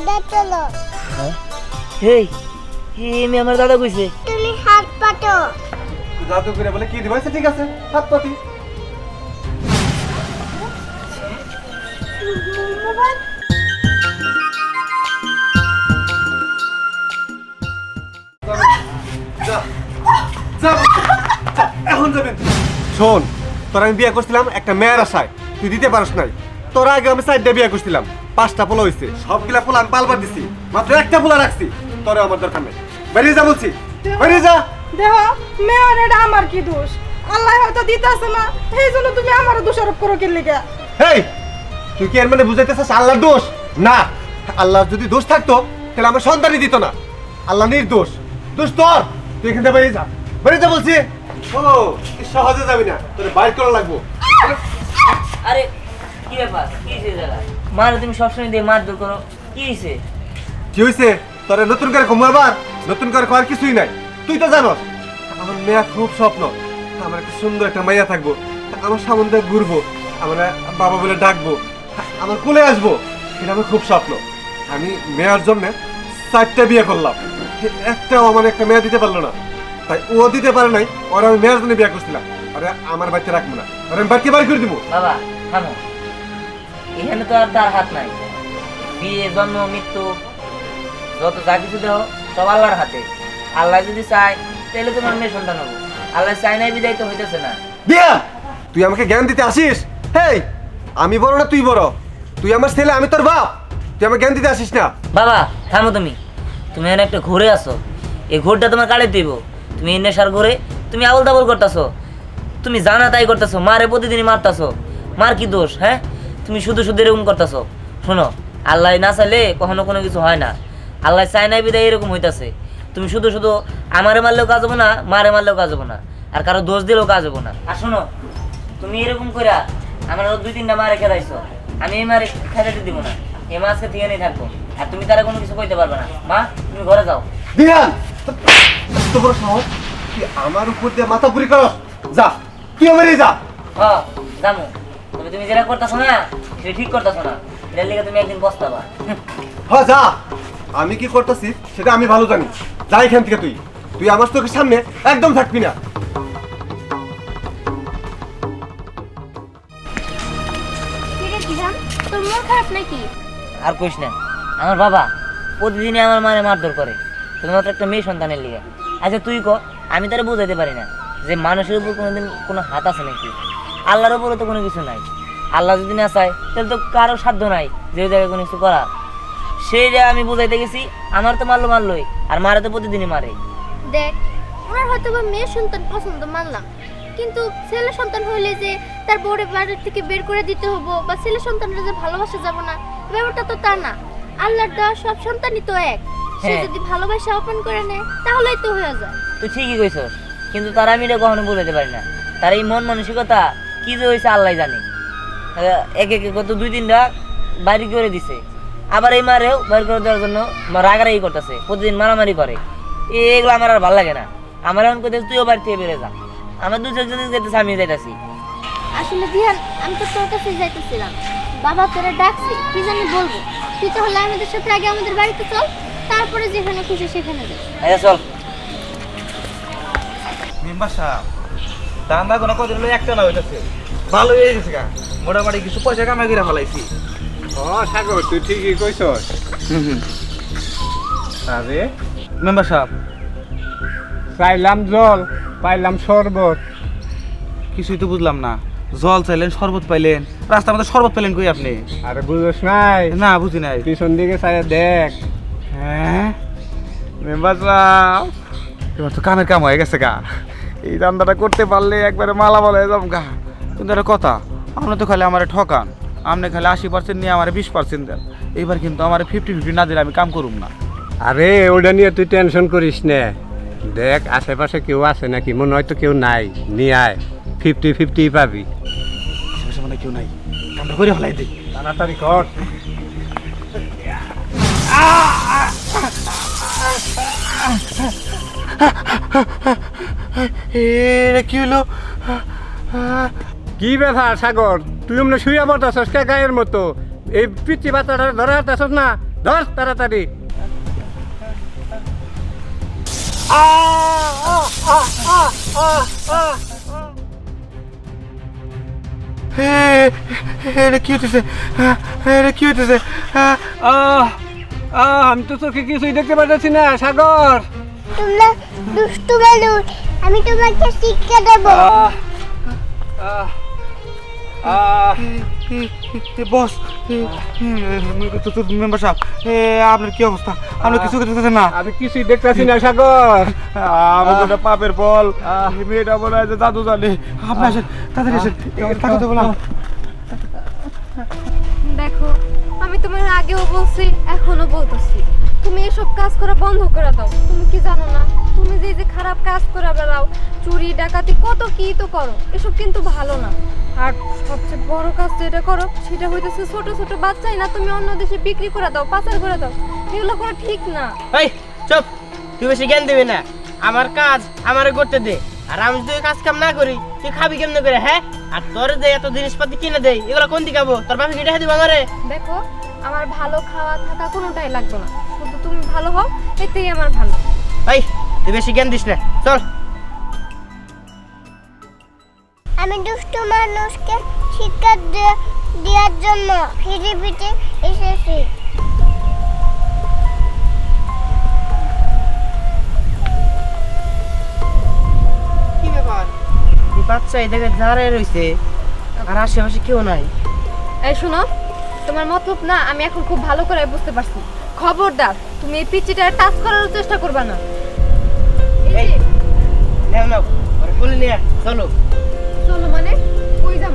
দাদা চলো। হেই এমি আমার দাদা কইছে। তুমি হাত জাদু করে বলে কি দিবা? আচ্ছা, ঠিক আছে হাত পাতি। এখন যাবেন। শোন তোর আমি বিয়ে করছিলাম একটা মেয়ের আশায়। তুই দিতে পারস নাই। তোর আগে আমি চারটা বিয়ে করছিলাম। পাঁচটা পোলা হয়েছে সবগুলা পোলা আমি পালবার দিছি মাত্র একটা পোলা রাখছি তোরে আমার দরকার নেই। বেরিয়ে যা বলছি বেরিয়ে যা। দেহ মেয়র এটা আমার কি দোষ? আল্লাহ হয়তো দিতেছে না এই জন্য তুমি আমার দোষারোপ করো কে লিগা? হেই তুই কি এর মানে বুঝাইতেছিস আল্লাহর দোষ? না আল্লাহ যদি দোষ থাকতো তাহলে আমার সন্তানই দিত না। আল্লাহ নির্দোষ। দোষ তোর তুই এখান থেকে বেরিয়ে যা। বেরিয়ে যা বলছি। ও তুই সহজে যাবি না তোর বাইর করা লাগবো। আরে কি ব্যাপার? কি দাদা? মারে তুমি সবসময় দিয়ে মারধর করো। কি হয়েছে কি হয়েছে তোর নতুন করে ঘুমাবার? নতুন করে খাওয়ার কিছুই নাই। তুই তো জানোস আমার মেয়া খুব স্বপ্ন। আমার একটা সুন্দর একটা মাইয়া থাকব। আমার সামনে দিয়ে ঘুরবো। আমার বাবা বলে ডাকবো। আমার কোলে আসব। এটা আমার খুব স্বপ্ন। আমি মেয়ার জন্য চারটা বিয়ে করলাম। একটাও আমার একটা মেয়া দিতে পারল না। তাই ও দিতে পারে নাই ওরা আমি মেয়ের জন্য বিয়ে করছিলাম। আরে আমার বাচ্চা রাখব না। আর আমি বাড়িতে বাড়ি করে দিব। বাবা থামো। এখানে তো আর তার হাত নাই। বিয়ে জন্ম মৃত্যু যত যা কিছু দেহ সব আল্লাহর হাতে। আল্লাহ যদি চায় তাহলে তোমার মেয়ে সন্তান হব। আল্লাহ চাই নাই বিদায় তো হইতেছে না। বিয়া তুই আমাকে জ্ঞান দিতে আসিস? হেই আমি বড় না তুই বড়? তুই আমার ছেলে আমি তোর বাপ। তুই আমাকে জ্ঞান দিতে আসিস না? বাবা থামো তুমি। তুমি এখানে একটা ঘুরে আসো এই ঘোরটা তোমার কালে দিব তুমি এই নেশার ঘুরে তুমি আবল তাবল করতেছো। তুমি জানা তাই করতেছো মারে প্রতিদিনই মারতাছো। মার কি দোষ হ্যাঁ? তুমি শুধু শুধু এরকম করতেছো। শোনো আল্লাহ না চাইলে কখনো কোনো কিছু হয় না। আল্লাহ চায় নাই বিদায় এরকম হইতাছে। তুমি শুধু শুধু আমারে মারলেও কাজ হব না মারে মারলেও কাজ হব না। আর কারও দোষ দিলেও কাজ হব না। আর শোনো তুমি এরকম করে আমার দুই তিনটা মারে খেলাইছো আমি এই মারে খেলাতে দিব না। এ মাছকে থেকে নিয়ে থাকব। আর তুমি তারা কোনো কিছু কইতে পারবে না। মা তুমি ঘরে যাও। বিহান এত বড় সাহস? তুই আমার উপর দিয়ে মাথা পুরি করস। যা তুই বেরিয়ে যা। হ জামু তুমি তুমি যেটা করতেছো না সেটা ঠিক করতেছো না। এটার লিগে তুমি একদিন পস্তাবা। হ যা। আমি কি করতেছি সেটা আমি ভালো জানি। যা এখান থেকে তুই। তুই আমার চোখের সামনে একদম থাকবি না। তোর মন খারাপ নাকি? আর কইস না আমার বাবা প্রতিদিনই আমার মানে মারধর করে। শুধুমাত্র একটা মেয়ে সন্তানের লিগে। আচ্ছা তুই ক আমি তারা বুঝাইতে পারি না যে মানুষের উপর কোনোদিন কোনো হাত আছে নাকি? আল্লাহর উপরে তো কোনো কিছু নাই। আল্লাহ যদি না চায় তাহলে তো কারও সাধ্য নাই যে জায়গায় কোনো কিছু করা সেই যে আমি বুঝাইতে গেছি আমার তো মারলো মারলোই আর মারে তো প্রতিদিনই মারে। দেখ ওনার হয়তো বা মেয়ে সন্তান পছন্দ মানলাম। কিন্তু ছেলে সন্তান হইলে যে তার বউরে বাড়ির থেকে বের করে দিতে হব বা ছেলে সন্তানরা যে ভালোবাসা যাব না ব্যাপারটা তো তা না। আল্লাহর দেওয়া সব সন্তানই তো এক। সে হ্যাঁ। যদি ভালোবাসা অপন করে নেয় তাহলেই তো হয়ে যায়। তুই ঠিকই কইছস কিন্তু তারা আমি এটা কখনো বুঝাতে পারি না। তার এই মন মানসিকতা কি যে হয়েছে আল্লাহ জানে। এক এক কত দুই তিনটা বাড়ি করে দিছে। আবার এই মারেও বাইর করে দেওয়ার জন্য রাগারাগি করতেছে প্রতিদিন মারামারি করে। এগুলো আমার আর ভালো লাগে না। আমার এমন করতে তুইও বাড়ি থেকে বেড়ে যা। আমার দুই চারজন যেতেছে আমি যাইতাছি। আসলে দিহান আমি তো তোর কাছে যাইতেছিলাম। বাবা তোরা ডাকছে কি জানি বলব। তুই তাহলে আমাদের সাথে আগে আমাদের বাড়িতে চল তারপরে যেখানে খুশি সেখানে যাই আচ্ছা চল। মেম্বার সাহেব দান্দা কোনো কদিন হলো একটা না হইতেছে। ভালো হয়ে গেছে গা। মোটামুটি কিছু পয়সা কামাই করে ফেলাইছি। ও সাগর তুই ঠিকই কইছস। আরে? মেম্বার সাহেব। চাইলাম জল পাইলাম শরবত। কিছুই তো বুঝলাম না। জল চাইলেন শরবত পাইলেন। রাস্তার মধ্যে শরবত পাইলেন কই আপনি? আরে বুঝছ নাই। না বুঝি নাই। পিছন দিকে চাই দেখ। হ্যাঁ? মেম্বার সাহেব। এবার তো কামের কাম হয়ে গেছে গা। এই দান্দাটা করতে পারলে একবারে মালা বলে হয়ে যাম গা কিন্তু একটা কথা আপনি তো খালি আমার ঠকান আপনি খালি আশি পার্সেন্ট নিয়ে আমার বিশ পার্সেন্ট দেন এইবার কিন্তু আমার ফিফটি ফিফটি না দিলে আমি কাম করুম না আরে ওটা নিয়ে তুই টেনশন করিস না দেখ আশেপাশে কেউ আছে নাকি মনে হয়তো কেউ নাই নিয়ে আয় ফিফটি ফিফটি পাবি আশেপাশে মানে কেউ নাই কামটা করে ফেলাই দিই তাড়াতাড়ি কর এটা কি হলো? কি ব্যাপার সাগর? তুই এমনি শুয়ে পড়তেছস কে গায়ের মতো? এই পিচি বাচ্চাটা ধরে হাঁটতেছস না? ধর তাড়াতাড়ি। এটা কি এটা কি আমি তো চোখে কিছুই দেখতে পাচ্ছি না সাগর। তোমরা দুষ্টু বেলুন আমি তোমাকে শিক্ষা দেব। বস মেম্বার সাহেব আপনার কি অবস্থা? আপনার কিছু করতেছেন না। আমি কিছুই দেখতেছি না সাগর। আমার পাপের ফল। মেয়েটা বলে যে দাদু জানে। আপনি আসেন তাড়াতাড়ি আসেন। তাকে তো বললাম। দেখো আমি তোমার আগেও বলছি এখনও বলতেছি। তুমি এসব কাজ করা বন্ধ করে দাও। তুমি কি জানো না? তুমি যে যে খারাপ কাজ করে বেড়াও চুরি ডাকাতি কত কি তো করো। এসব কিন্তু ভালো না। আর সবচেয়ে বড় কাজ যেটা করো সেটা হইতেছে ছোট ছোট বাচ্চাই না তুমি অন্য দেশে বিক্রি করে দাও পাচার করে দাও। এগুলো করা ঠিক না। এই চুপ! তুই বেশি জ্ঞান দিবি না। আমার কাজ আমারে করতে দে। আর আমি যদি কাজ কাম না করি তুই খাবি কেমনে করে হ্যাঁ? আর তোর যে এত জিনিসপাতি কিনে দেই এগুলো কোন দিকে তোর বাপে কিনে দিব আমারে? দেখো আমার ভালো খাওয়া থাকা কোনোটাই লাগবে না। শুধু তুমি ভালো হও এতেই আমার ভালো। এই তুই বেশি জ্ঞান দিস না। চল। আমি দুষ্টু মানুষকে শিক্ষা দেওয়ার জন্য ফিরে ফিরে এসেছি। কি ব্যাপার? বাচ্চা এই জায়গায় দাঁড়ায় রইছে আর আশেপাশে কেউ নাই। এই শোনো তোমার মতলব না আমি এখন খুব ভালো করে বুঝতে পারছি। খবরদার তুমি এই পিচিটা টাচ করার চেষ্টা করবে না। এই নাও নাও ওরে বলে নিয়ে চলো। চলো মানে কই যাব?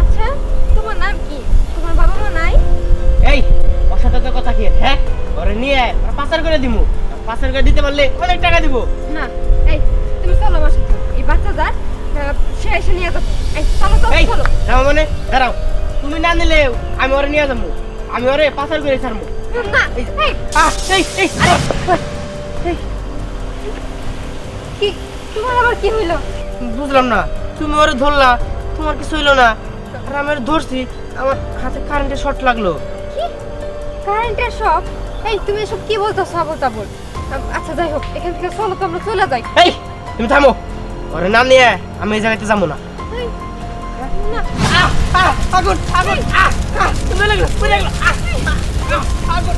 আচ্ছা তোমার নাম কি? তোমার বাবা মা নাই? এই অসাথে কথা কি? হ্যাঁ ওরে নিয়ে আয়, ওরে পাচার করে দিমু। পাচার করে দিতে পারলে অনেক টাকা দিব। না এই তুমি চলো আমার সাথে। এই বাচ্চা আহ, সে এসে নিয়ে যাব। এই চলো চলো চলো। মানে দাঁড়াও। তুমি না নিলেও আমি ওরে নিয়ে যাব। আমি ওরে পাচার করে ছাড়বো। কি তোমার আবার কি হইল? বুঝলাম না তুমি ওরে ধরলা তোমার কিছু হইল না। আর আমি ওরে ধরছি আমার হাতে কারেন্টের শর্ট লাগল। কি? কারেন্টের শক এই তুমি এসব কি বলতেছো আবল তাবল আচ্ছা যাই হোক এখান থেকে চলো তো আমরা চলে যাই। এই তুমি থামো। ওরে নাম নিয়ে আমি এই জায়গাতে যাব না। আগুন আগুন আহ, আহ, তুমি লাগল তুমি লাগল আহ, আগুন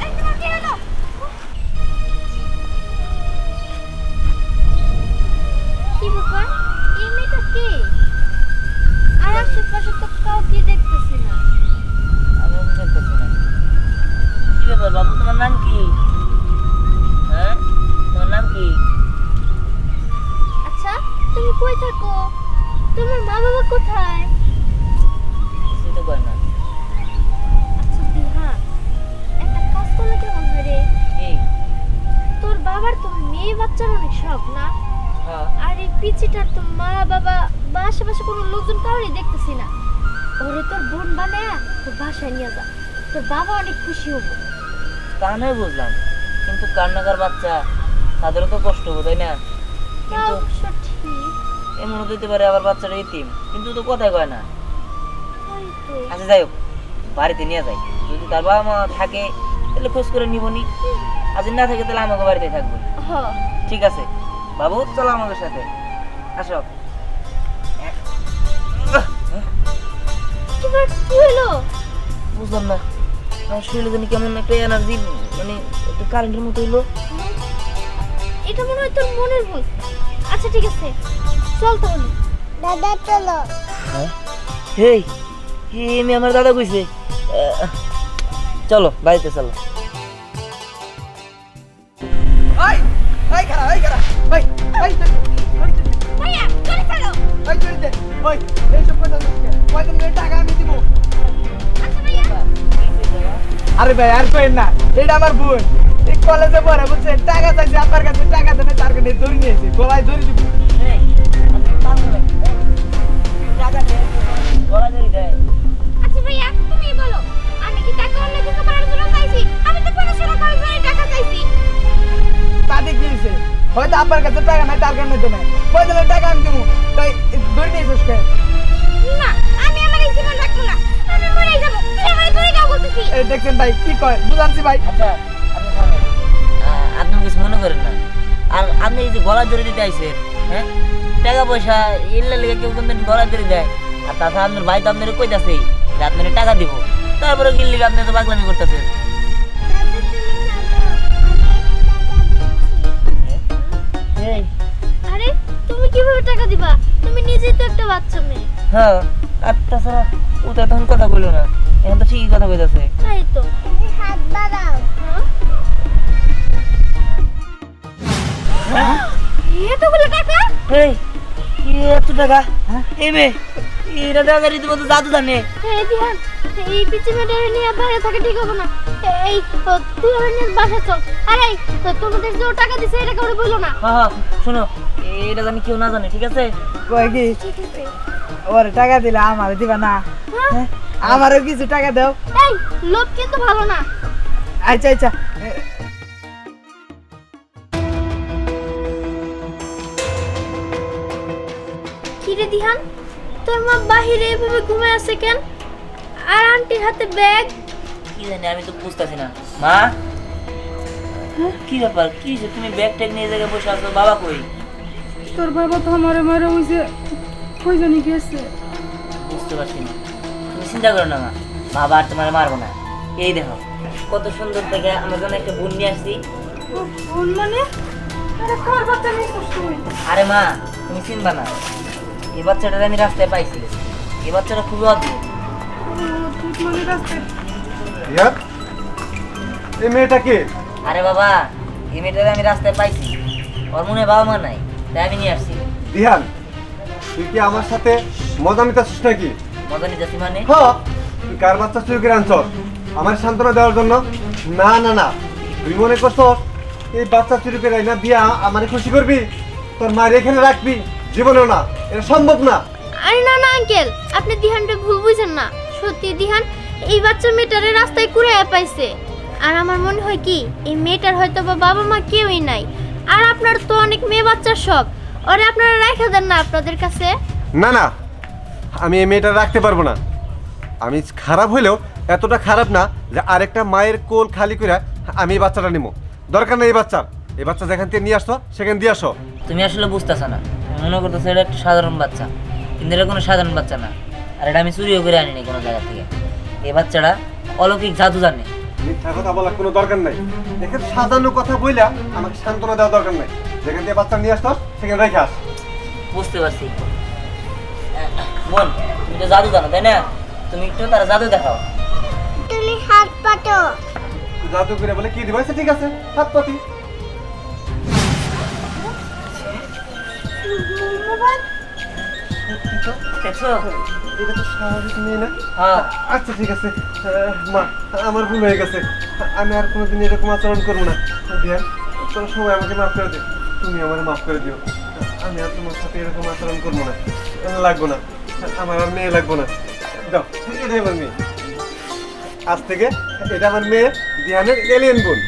এই তোমার কি? হলো তোমার মা বাবা কোথায়? কিছুই তো কয় না। আচ্ছা দিহা একটা কাজ করলে কেমন হয় রে? তোর বাবার তো মেয়ে বাচ্চার অনেক শখ না? হ্যাঁ। আর এই পিচিটার তো মা বাবা বা আশেপাশে কোনো লোকজন কাউরই দেখতেছি না। ওরে তোর বোন বানায়া তোর বাসায় নিয়ে যা। তোর বাবা অনেক খুশি হব। তা নয় বুঝলাম কিন্তু কান্নাকার বাচ্চা তাদেরও তো কষ্ট হবে তাই না? কিন্তু অবশ্য ঠিক এমন দিতে পারে আবার বাচ্চাটা ইতিম কিন্তু তো কথাই কয় না। আচ্ছা যাই হোক বাড়িতে নিয়ে যাই। যদি তার বাবা মা থাকে তাহলে খোঁজ করে নিবনি আর যদি না থাকে তাহলে আমাকে বাড়িতে থাকব। ঠিক আছে। বাবু চলো আমাদের সাথে। আসো। কি হলো? বুঝলাম না। আমার শরীরে জানি কেমন একটা এনার্জি মানে একটু কারেন্টের মতো হইল। এটা মনে হয় তোর মনের ভুল। আচ্ছা ঠিক আছে। চল তাহলে। দাদা চলো। হেই আমি আমার দাদা কইছে। চলো বাড়িতে চলো। ভাইয়া চলে চলো। আরে ভাই আর কইেন না এটা আমার বোন। এই কলেজে পড়ে বুঝছেন? টাকা চাইছে আপনার কাছে টাকা দেবে তার কাছে ধরে নিয়েছে গলায় ধরে দিব চাকরি ভাই আচ্ছা, আপনি শুনুন কিছু মনে করেন না। আর আপনি যে গলা জোরে দিতে আইছেন হ্যাঁ? টাকা পয়সা এগুলো লেগে কেউ কিন্তু গলা জোরে দেয়। আর তাছাড়া আপনার ভাই তো আপনার কইতাছে যে আপনার টাকা দিব। তারপরে গিল্লি আপনি তো পাগলামি করতেছেন। এই আরে তুমি কীভাবে টাকা দিবা? তুমি নিজেই তো একটা বাচ্চা মেয়ে। হ্যাঁ আর তাছাড়া ও তো তখন কথা বলল না। এখন তো ঠিকই কথা কইতাছে। তাই তো। হাত বাড়াও এতগুলো টাকা? এই এত টাকা? এই মেয়ে এরা রীতিমতো জাদু জানে। এই দিহান এই নিয়ে বাইরে থাকে ঠিক হবে না। এই তুই ওরে নিয়ে বাসা চল। আরে তোমাদের যে টাকা দিছে এটা কাউরে বলো না? হ্যাঁ হ্যাঁ শোনো এটা জানি কেউ না জানে ঠিক আছে? কয় কি? ওরে টাকা দিলে আমার দিবা না। হ্যাঁ? আমারও কিছু টাকা দাও। এই লোভ কিন্তু ভালো না। আচ্ছা আচ্ছা। কিরে দিহান? তোর মা বাহিরে এভাবে ঘুমায় আছে কেন? আর আন্টির হাতে ব্যাগ? কি জানি আমি তো বুঝতেছি না। মা? কি ব্যাপার? কি হয়েছে? তুমি ব্যাগ ট্যাগ নিয়ে জায়গায় বসে আছো? বাবা কই? তোর বাবা তো আমারে মারে ওই যে কই জানি গেছে বুঝতে পারছি না। তুমি চিন্তা করো না মা। বাবা আর তোমার মারবো না। এই দেখো কত সুন্দর থেকে আমার জন্য একটা বোন নিয়ে আসছি। কোন মানে? আরে মা তুমি চিনবা না। এই বাচ্চাটা আমি রাস্তায় পাইছি। এই বাচ্চাটা খুবই অদ্ভুত। এই মেয়েটা কে? আরে বাবা এই মেয়েটাকে আমি রাস্তায় পাইছি। ওর মনে বাবা মা নাই তাই আমি নিয়ে আসছি। দিহান তুই কি আমার সাথে মজা নিতেছিস নাকি? মজা নিতেছি মানে? হ্যাঁ তুই কার বাচ্চা চুরি করে আনছ আমার সান্ত্বনা দেওয়ার জন্য? না না না। তুই মনে করছ এই বাচ্চা চুরি করে না বিয়া আমারে খুশি করবি? তোর মায়ের এখানে রাখবি? জীবনেও না এটা সম্ভব না। আরে না না আঙ্কেল আপনি দিহানটা ভুল বুঝেন না। সত্যি দিহান এই বাচ্চা মেয়েটারে রাস্তায় কুড়ে পাইছে। আর আমার মনে হয় কি এই মেয়েটার হয়তো বা বাবা মা কেউই নাই। আর আপনার তো অনেক মেয়ে বাচ্চার শখ ওরে আপনারা রাখা দেন না আপনাদের কাছে। না না আমি এই মেয়েটা রাখতে পারব না। আমি খারাপ হইলেও এতটা খারাপ না যে আরেকটা মায়ের কোল খালি করে আমি এই বাচ্চাটা নিবো দরকার নেই এই বাচ্চা এই বাচ্চা যেখান থেকে নিয়ে আসতো সেখানে দিয়ে আসো। তুমি আসলে বুঝতেছ না। মনে করতেছো এটা একটা সাধারণ বাচ্চা কিন্তু এটা কোনো সাধারণ বাচ্চা না। আর এটা আমি চুরিও করে আনিনি কোনো জায়গা থেকে। এই বাচ্চাটা অলৌকিক জাদু জানে। মিথ্যা কথা বলার কোনো দরকার নাই। এখানে সাজানো কথা বইলা আমাকে সান্ত্বনা দেওয়ার দরকার নাই। যেখান থেকে বাচ্চা নিয়ে আসতো সেখানে রেখে আস। বুঝতে পারছি। বোন তুমি তো জাদু জানো তাই না? তুমি একটু তারা জাদু দেখাও। তুমি হাত পাটো। জাদু করে বলে কি দিবা? আচ্ছা, ঠিক আছে। হাত পাতি। দেখছ এটা তো স্বাভাবিক মেয়ে না? হ্যাঁ। আচ্ছা ঠিক আছে। মা আমার ভুল হয়ে গেছে। আমি আর কোনোদিন এরকম আচরণ করব না। দিয়ান তোর সময় আমাকে মাফ করে দে। তুমি আমার মাফ করে দিও। আমি আর তোমার সাথে এরকম আচরণ করব না। লাগবো না। আমার আর মেয়ে লাগবো না। দাও এটাই আমার মেয়ে। আজ থেকে এটা আমার মেয়ে দিয়ানের এলিয়েন বোন।